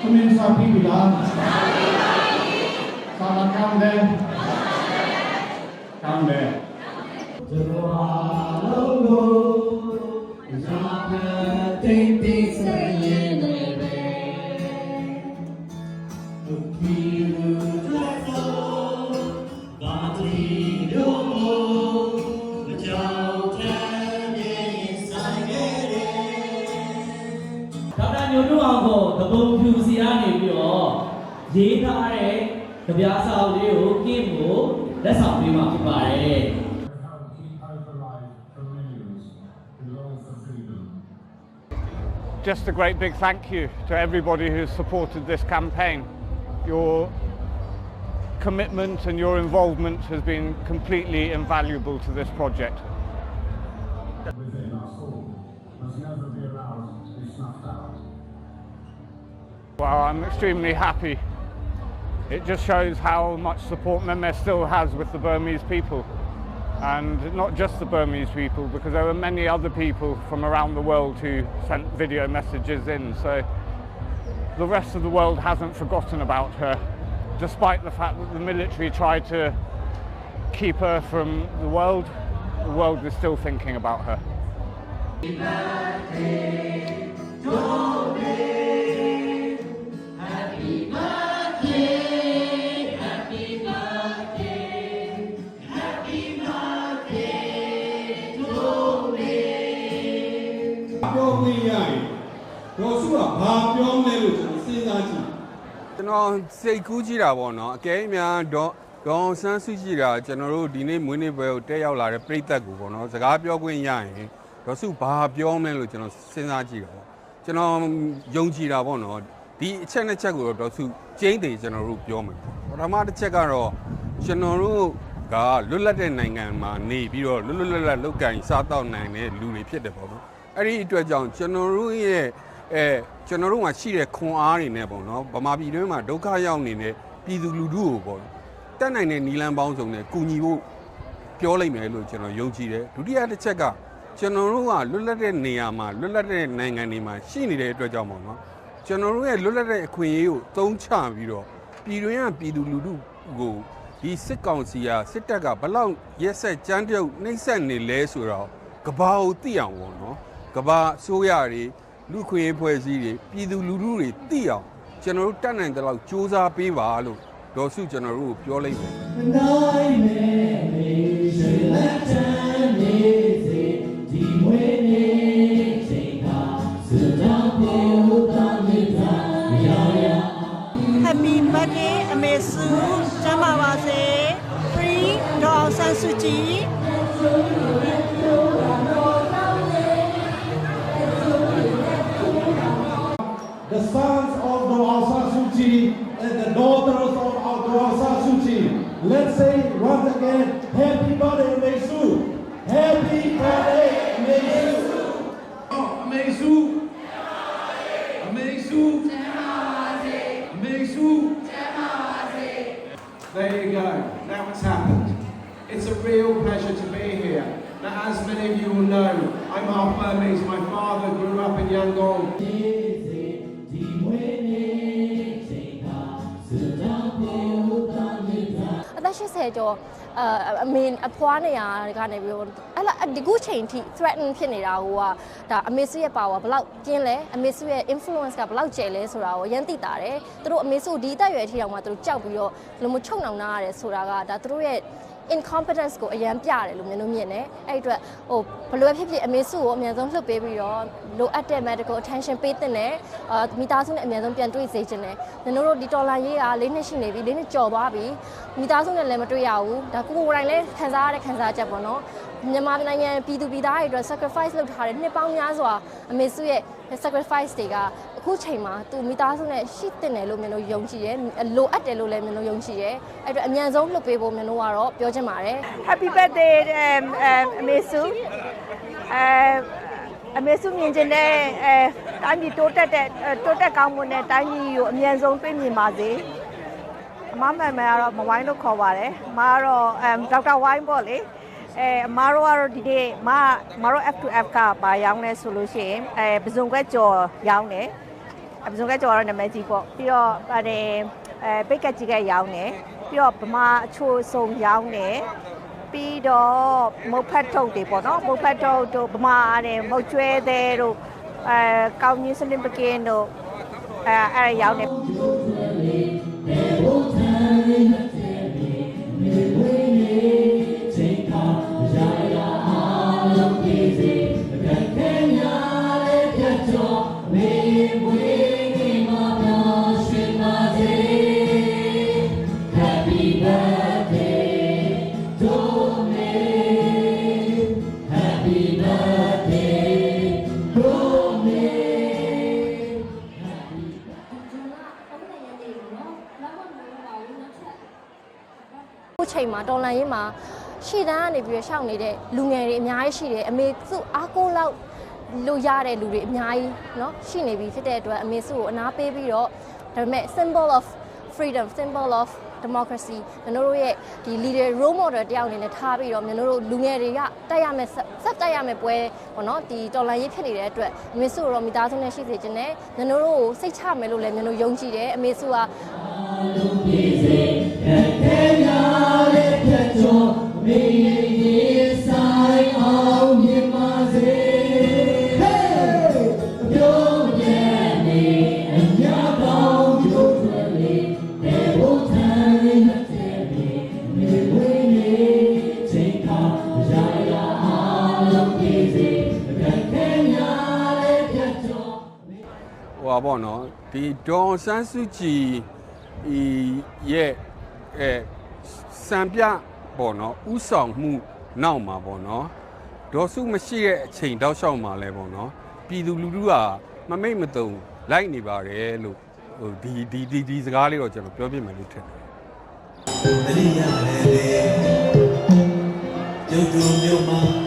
투민사비입니다. 사랑 가운데 가운데 들어와 놓고 이 앞에 띵띵 소리 က်တာညိုတို့အောင်ကိုသဘုံဖြူစီကနေပြီးတော့ရေးထားတဲ့ကြပြားစာအုပ်လေးကိုကင်းကိုလက်ဆောင်ပေးမှာဖြစ်ပါတယ် Help keep hope alive for millions who long for freedom. Just a great big thank you to everybody who's supported this campaign. Your commitment and your involvement has been completely invaluable to this project. Well, I'm extremely happy. It just shows how much support Mehmet still has with the Burmese people. And not just the Burmese people, because there were many other people from around the world who sent video messages in. So the rest of the world hasn't forgotten about her, despite the fact that the military tried to keep her from the world. The world is still thinking about her. ။ ကျွန်တော်စိတ်ကူးကြည့်တာပေါ့နော်အကဲအများဒေါ်ဒေါ်အောင်ဆန်းစုကြည်တာကျွန်တော်တို့ဒီနေ့မွေးနေ့ပွဲကိုတက်ရောက်လာတဲ့ပြည်သက်ကိုပေါ့နော်စကားပြောခွင့်ရရင်ဒေါ်စုဘာပြောမလဲလို့ကျွန်တော်စဉ်းစားကြည့်တာပေါ့ကျွန်တော်ယုံကြည်တာပေါ့နော်ဒီအချက်နှစ်ချက်ကိုတော့ဒေါ်စုကျင်းတယ်ကျွန်တော်တို့ပြောမယ်ပေါ့ပထမတစ်ချက်ကတော့ကျွန်တော်တို့ကလွတ်လပ်တဲ့နိုင်ငံမှာနေပြီးတော့လွတ်လွတ်လပ်လပ်လောက်ကင်စားတော့နိုင်တဲ့လူတွေဖြစ်တယ်ပေါ့နော်အဲ့ဒီအတွက်ကြောင့်ကျွန်တော်တို့ရဲ့ အဲကျွန်တော်တို့မှာရှိတဲ့ခွန်အားတွေနဲ့ပေါ့နော်ဗမာပြည်တွင်းမှာဒုက္ခရောက်နေတဲ့ပြည်သူလူထုကိုပေါ့နော်တက်နိုင်တဲ့နီလန်းပေါင်းစုံနဲ့ကူညီဖို့ပြောလိုက်မယ်လို့ကျွန်တော်ယုံကြည်တယ်ဒုတိယတစ်ချက်ကကျွန်တော်တို့ကလွတ်လပ်တဲ့နေရာမှာလွတ်လပ်တဲ့နိုင်ငံတွေမှာရှိနေတဲ့အတွက်ကြောင့်ပေါ့နော်ကျွန်တော်တို့ရဲ့လွတ်လပ်တဲ့အခွင့်အရေးကိုသုံးချပြီးတော့ပြည်တွင်းကပြည်သူလူထုကိုဒီစစ်ကောင်စီကစစ်တပ်ကဘလောက်ရက်ဆက်ကြမ်းပြုတ်နှိမ့်ဆက်နေလဲဆိုတော့ကဘာကိုသိအောင်ပေါ့နော်ကဘာအစိုးရတွေ လူခွေဖွဲ့စည်းတွေပြည်သူလူထုတွေသိအောင်ကျွန်တော်တို့တတ်နိုင်တဲ့လောက်စ조사ပေးပါလို့ဒေါ်စုကျွန်တော်တို့ကိုပြောလိုက်တယ်နိုင်မယ်မေရှိလက်တန်းနေစေဒီမွေးနေ့ချိန်ကစကြောင်းပြေဦးသားမိသားရရ Happy birthday အမေစုကျမ်းပါပါစေ Free ဒေါ်အောင်ဆန်းစုကြည် as many of you will know, I'm half Burmese. My father grew up in Yangon. ဒီမွေးနေ့ချိန်ကစကြောင်းပြေဦးသားမိသားအသက်80ကျော်အအမင်းအဖွားနေရကနေပြီးတော့အဲ့လာဒီခုချိန်ထိ threaten ဖြစ်နေတာဟိုကဒါအမေစုရဲ့ power ဘယ်လောက်ကျင်းလဲအမေစုရဲ့ influence ကဘယ်လောက်ကျယ်လဲဆိုတာကိုရမ်းသိတာတယ်သူတို့အမေစုဒီတက်ရွယ်ထိအောင်မှသူတို့ကြောက်ပြီးတော့ဘယ်လိုမျိုးချုပ်နှောင်နာရတယ်ဆိုတာကဒါသူတို့ရဲ့ incompetence ကိုအရန်ပြတယ်လို့မျိုးတို့မြင်တယ်အဲ့ဒီအတွက်ဟိုဘယ်လိုပဲဖြစ်ဖြစ်အမေစုကိုအများဆုံးလှုပ်ပေးပြီးတော့လိုအပ်တဲ့ medical attention ပေးတဲ့နဲ့အာမိသားစုနဲ့အများဆုံးပြန်တွေ့စေချင်တယ်ကျွန်တော်တို့ဒီတော်လာရေးက၄နှစ်ရှိနေပြီ၄နှစ်ကျော်သွားပြီမိသားစုနဲ့လည်းမတွေ့ရဘူးဒါကိုကိုယ်တိုင်လည်းခံစားရတဲ့ခံစားချက်ပေါ့နော် မြန်မာနိုင်ငံပြည်သူပြည်သားတွေအတွက် sacrifice လုပ်ထားတဲ့နှစ်ပေါင်းများစွာအမေစုရဲ့ sacrifice တွေကအခုချိန်မှာသူမိသားစုနဲ့ရှိတင်တယ်လို့မျိုးတို့ယုံကြည်ရဲလိုအပ်တယ်လို့လည်းမျိုးတို့ယုံကြည်ရဲအဲ့အတွက်အမြန်ဆုံးလုပ်ပေးဖို့မျိုးတို့ကတော့ပြောချင်ပါတယ် Happy birthday အမ်အမေစုအဲအမေစုမြင်ကျင်တဲ့အဲတိုင်းပြည်တိုးတက်တဲ့တိုးတက်ကောင်းမွန်တဲ့တိုင်းပြည်ကိုအမြန်ဆုံးတွေ့မြင်ပါစေအမမန်မန်ကတော့မဝိုင်းလို့ခေါ်ပါတယ်အမကတော့အမ်ဒေါက်တာဝိုင်းပေါ့လေ အဲအမတို့ကတော့ဒီနေ့မမတို့ F2F ကပါရောင်းလဲဆိုလို့ရှိရင်အဲပစုံကွက်ကြော်ရောင်းတယ်အပစုံကကြော်တော့နာမည်ကြီးပေါ့ပြီးတော့ပါတယ်အဲပိတ်ကက်ကြီးကရောင်းတယ်ပြီးတော့ဗမာအချိုစုံရောင်းတယ်ပြီးတော့မုတ်ဖတ်ထုတ်တွေပေါ့နော်မုတ်ဖတ်ထုတ်တို့ဗမာတဲ့မုတ်ကျွဲသေးတို့အဲကောင်းကြီးစလင်ပကင်းတို့အဲအဲ့ဒါရောင်းတယ် ခုချိန်မှာတော်လန်ရေးမှာရှေ့တန်းကနေပြီးတော့ရှောက်နေတဲ့လူငယ်တွေအများကြီးရှိတယ်အမေစုအားကိုးလောက်လို့ရတဲ့လူတွေအများကြီးเนาะရှိနေပြီဖြစ်တဲ့အတွက်အမေစုကိုအနာပေးပြီးတော့ဒါပေမဲ့ symbol of freedom symbol of democracy ကျွန်တော်တို့ရဲ့ဒီ leader role model တယောက်အနေနဲ့ထားပြီးတော့ကျွန်တော်တို့လူငယ်တွေကတက်ရမယ်ဆက်တက်ရမယ်ပွဲပေါ့နော်ဒီတော်လန်ရေးဖြစ်နေတဲ့အတွက်အမေစုရောမိသားစုနဲ့ရှိစေခြင်းနဲ့ကျွန်တော်တို့ကိုစိတ်ချမယ်လို့လည်းကျွန်တော်ယုံကြည်တယ်အမေစုက ဟိုပါပေါ့နော်ဒီဒေါ်ဆန်းစုကြည်ဤ ရဲ့အဲစံပြပေါ့နော်ဥဆောင်မှုနောက်မှာပေါ့နော်ဒေါ်စုမရှိတဲ့အချိန်တောက်လျှောက်မှာလဲပေါ့နော်ပြည်သူလူထုကမမိတ်မတုံလိုက်နေပါတယ်လို့ဟိုဒီဒီဒီဒီစကားလေးတော့ကျွန်တော်ပြောပြမယ်လို့ထင်တယ်တရိယာလည်းလေကျုပ်တို့မြို့မှာ